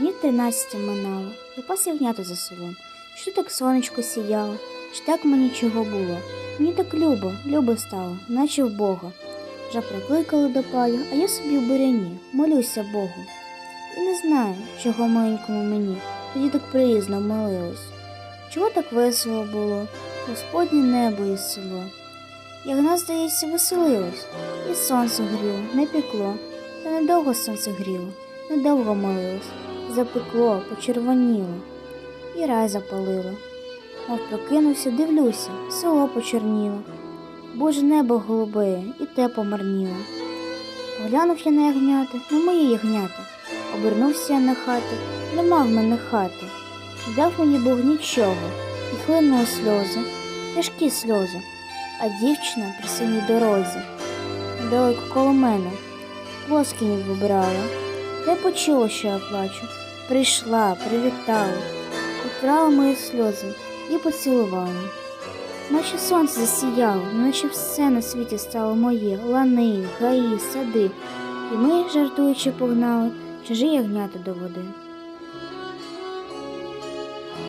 Мені тринадцяти минало, я пас ягнята за селом. Що так сонечко сіяло, чи так мені чого було? Мені так любо, любо стало, наче в Бога. Вже прикликали до паю, а я собі в буряні, молюся Богу. І не знаю, чого маленькому мені, тоді так приїзно молилось. Чого так весело було, Господнє небо і село. Ягна, здається, веселилось, і сонце гріло, не пекло, та недовго сонце гріло, недовго молилось, запекло, почервоніло, і рай запалило. Мов прокинувся, дивлюся, село почерніло. Боже небо голубеє, і те помарніло. Поглянув я на ягнята, на мої ягнята. Обернувся я на хати, нема в мене хати. Дав мені Бог нічого, і хлинули сльози, тяжкі сльози, а дівчина при синій дорозі. Недалеко коло мене, плоскінів вибирала. Я почула, що я плачу. Прийшла, привітала, утрала мої сльози і поцілувала. Наче сонце засіяло, наче все на світі стало моє, лани, гаї, сади, і ми, жартуючи, погнали чужі ягнята до води.